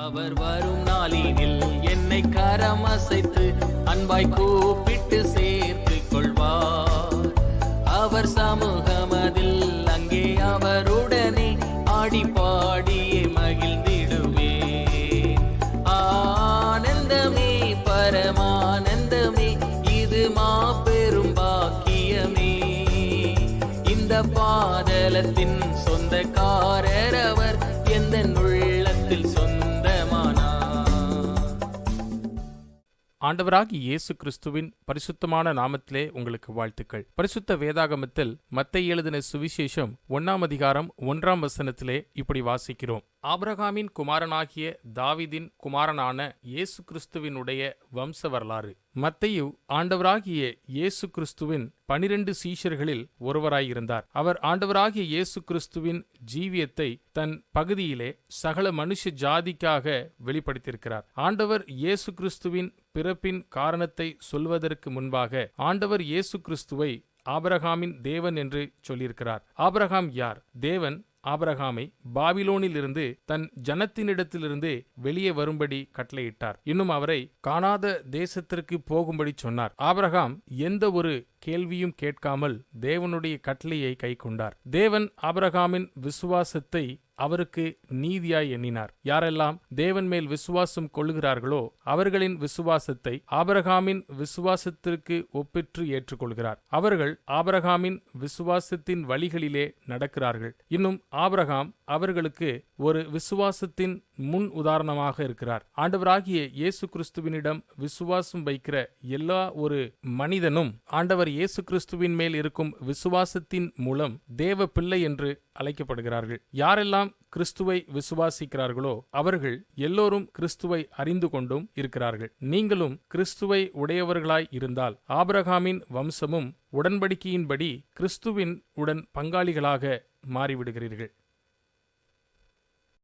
அவர் வரும் நாளினில் என்னை கரம் அசைத்து அன்பாய் கூப்பிட்டு சேர்த்து கொள்வார். அவர் சமூகமதில் அங்கே அவருடனே ஆடி பாடியே மகிழ்ந்திடுவே. ஆனந்தமே பரமானந்தமே இது மாபெரும் பாக்கியமே. இந்த பாதலத்தின் சொந்தக்காரர் அவர் எந்த உள்ளத்தில் ஆண்டவராகி இயேசு கிறிஸ்துவின் பரிசுத்தமான நாமத்திலே உங்களுக்கு வாழ்த்துக்கள். பரிசுத்த வேதாகமத்தில் மத்தை எழுதின சுவிசேஷம் ஒன்னாம் அதிகாரம் ஒன்றாம் வசனத்திலே இப்படி வாசிக்கிறோம். ஆபிரகாமின் குமாரனாகிய தாவிதின் குமாரனான இயேசு கிறிஸ்துவினுடைய வம்ச வரலாறு. மத்தையு ஆண்டவராகிய இயேசு கிறிஸ்துவின் பனிரெண்டு சீஷர்களில் ஒருவராயிருந்தார். அவர் ஆண்டவராகிய இயேசு கிறிஸ்துவின் ஜீவியத்தை தன் பகுதியிலே சகல மனுஷ ஜாதிக்காக வெளிப்படுத்தியிருக்கிறார். ஆண்டவர் இயேசு கிறிஸ்துவின் பிறப்பின் காரணத்தை சொல்வதற்கு முன்பாக ஆண்டவர் இயேசு கிறிஸ்துவை ஆபிரகாமின் தேவன் என்று சொல்லியிருக்கிறார். ஆபிரகாம் யார்? தேவன் ஆபரகாமை பாபிலோனிலிருந்து தன் ஜனத்தினிடத்திலிருந்து வெளியே வரும்படி கட்டளையிட்டார். இன்னும் அவரை காணாத தேசத்திற்கு போகும்படி சொன்னார். ஆபரகாம் எந்த ஒரு கேள்வியும் கேட்காமல் தேவனுடைய கட்டளையை கைக்கொண்டார். தேவன் ஆபரகாமின் விசுவாசத்தை அவருக்கு நீதியாய் எண்ணினார். யாரெல்லாம் தேவன் மேல் விசுவாசம் கொள்ளுகிறார்களோ அவர்களின் விசுவாசத்தை ஆபரகாமின் விசுவாசத்திற்கு ஒப்பிற்று ஏற்றுக்கொள்கிறார். அவர்கள் ஆபரகாமின் விசுவாசத்தின் வழிகளிலே நடக்கிறார்கள். இன்னும் ஆபரகாம் அவர்களுக்கு ஒரு விசுவாசத்தின் முன் உதாரணமாக இருக்கிறார். ஆண்டவராகிய இயேசு கிறிஸ்துவினிடம் விசுவாசம் வைக்கிற எல்லா ஒரு மனிதனும் ஆண்டவர் இயேசு கிறிஸ்துவின் மேல் இருக்கும் விசுவாசத்தின் மூலம் தேவ பிள்ளை என்று அழைக்கப்படுகிறார்கள். யாரெல்லாம் கிறிஸ்துவை விசுவாசிக்கிறார்களோ அவர்கள் எல்லோரும் கிறிஸ்துவை அறிந்து கொண்டும் இருக்கிறார்கள். நீங்களும் கிறிஸ்துவை உடையவர்களாய் இருந்தால் ஆபிரகாமின் வம்சமும் உடன்படிக்கையின்படி கிறிஸ்துவின் உடன் பங்காளிகளாக மாறிவிடுகிறீர்கள்.